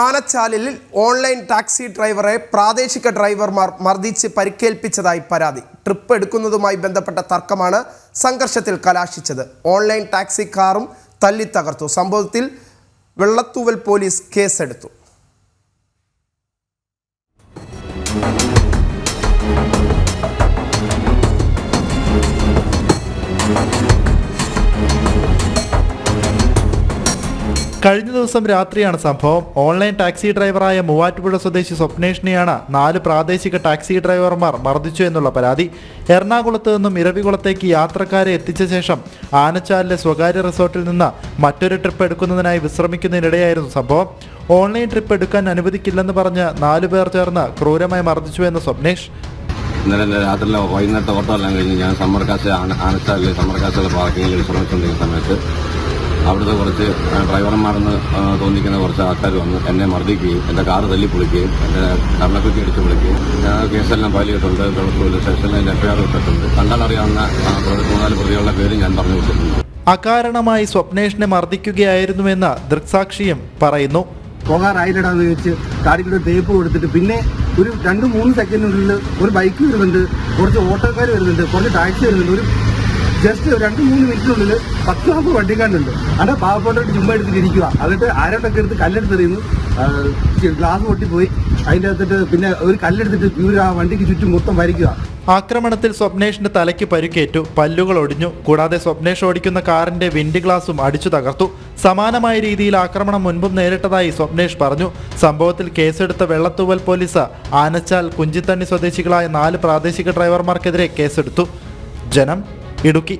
ആനച്ചാലിൽ online taxi ഡ്രൈവറെ പ്രാദേശിക ഡ്രൈവർമാർ മർദ്ദിച്ച് പരിക്കേൽപ്പിച്ചതായി പരാതി. ട്രിപ്പ് എടുക്കുന്നതുമായി ബന്ധപ്പെട്ട തർക്കമാണ് സംഘർഷത്തിൽ കലാശിച്ചത്. ഓൺലൈൻ ടാക്സി കാറും തല്ലി തകർത്തു സംഭവത്തിൽ വെള്ളത്തൂവൽ പോലീസ് കേസെടുത്തു. കഴിഞ്ഞ ദിവസം രാത്രിയാണ് സംഭവം. ഓൺലൈൻ ടാക്സി ഡ്രൈവറായ മൂവാറ്റുപുഴ സ്വദേശി സ്വപ്നേഷിനെയാണ് നാല് പ്രാദേശിക ടാക്സി ഡ്രൈവർമാർ മർദ്ദിച്ചു എന്നുള്ള പരാതി. എറണാകുളത്ത് നിന്നും ഇരവികുളത്തേക്ക് യാത്രക്കാരെ എത്തിച്ച ശേഷം ആനച്ചാലിലെ സ്വകാര്യ റിസോർട്ടിൽ നിന്ന് മറ്റൊരു ട്രിപ്പ് എടുക്കുന്നതിനായി വിശ്രമിക്കുന്നതിനിടെയായിരുന്നു സംഭവം. ഓൺലൈൻ ട്രിപ്പ് എടുക്കാൻ അനുവദിക്കില്ലെന്ന് പറഞ്ഞ് നാലു പേർ ചേർന്ന് ക്രൂരമായി മർദ്ദിച്ചു എന്ന് സ്വപ്നേഷ്. ഇന്നലെ രാത്രിയിലെ വൈകുന്നേരത്തെ ഓട്ടമെല്ലാം കഴിഞ്ഞ് ഞാൻ സമ്മർക്കാശ ആനച്ചാലിലെ ആനച്ചാലിൽ സമ്മർ കാശുള്ള പാർക്കിങ്ങിൽ വിശ്രമിച്ചുകൊണ്ടിരിക്കുന്ന സമയത്ത് അവിടുത്തെ കുറച്ച് ഡ്രൈവർമാരെന്ന് തോന്നിക്കുന്ന കുറച്ച് ആൾക്കാർ വന്ന് എന്നെ മർദ്ദിക്കുകയും എന്റെ കാറ് തല്ലി പൊളിക്കുകയും എന്റെ കർണക്കുറ്റി അടിച്ച് പൊളിക്കുകയും ഞാൻ കേസെല്ലാം ഫയൽ ചെയ്തിട്ടുണ്ട് പോലീസ് സ്റ്റേഷനിൽ എന്റെ എഫ്ഐആർ ഇട്ടിട്ടുണ്ട്. കണ്ടാലറിയാവുന്ന മൂന്നാൽ പ്രതികളുടെ പേര് ഞാൻ പറഞ്ഞു വിട്ടിട്ടുണ്ട് അകാരണമായി സ്വപ്നേഷിനെ മർദ്ദിക്കുകയായിരുന്നുവെന്ന് ദൃക്സാക്ഷിയും പറയുന്നു. പോകാറായില്ലടാന്ന് ചോദിച്ച് കാടിക്കൂടെ തേപ്പ് കൊടുത്തിട്ട് പിന്നെ ഒരു രണ്ട് മൂന്ന് സെക്കൻഡിനുള്ളിൽ ഒരു ബൈക്ക് വരുന്നുണ്ട് കുറച്ച് ഓട്ടോക്കാർ വരുന്നുണ്ട് കുറച്ച് ടാക്സി വരുന്നുണ്ട് ഒരു ജസ്റ്റ് രണ്ട് മൂന്ന് മിനിറ്റിനുള്ളിൽ പത്ത് നാൽപ്പത് വണ്ടിക്കാണ്ടുണ്ട് അവിടെ പാവപ്പെട്ടവർക്ക് ചുമ്മാ എടുത്തിട്ട് ഇരിക്കുക എന്നിട്ട് ആരോട്ടൊക്കെ എടുത്ത് കല്ലെടുത്തെറിയുന്നു ഗ്ലാസ് പൊട്ടിപ്പോയി അതിന്റെ അകത്തിട്ട് പിന്നെ ഒരു കല്ലെടുത്തിട്ട് ഇവർ ആ വണ്ടിക്ക് ചുറ്റും മൊത്തം വരയ്ക്കുക ആക്രമണത്തിൽ സ്വപ്നേഷിന്റെ തലയ്ക്ക് പരുക്കേറ്റു. പല്ലുകൾ ഒടിഞ്ഞു. കൂടാതെ സ്വപ്നേഷ് ഓടിക്കുന്ന കാറിന്റെ വിൻഡ് ഗ്ലാസും അടിച്ചു തകർത്തു. സമാനമായ രീതിയിൽ ആക്രമണം മുൻപും നേരിട്ടതായി സ്വപ്നേഷ് പറഞ്ഞു. സംഭവത്തിൽ കേസെടുത്ത വെള്ളത്തൂവൽ പോലീസ് ആനച്ചാൽ കുഞ്ചിത്തണ്ണി സ്വദേശികളായ നാല് പ്രാദേശിക ഡ്രൈവർമാർക്കെതിരെ കേസെടുത്തു. ജനം ഇടുക്കി.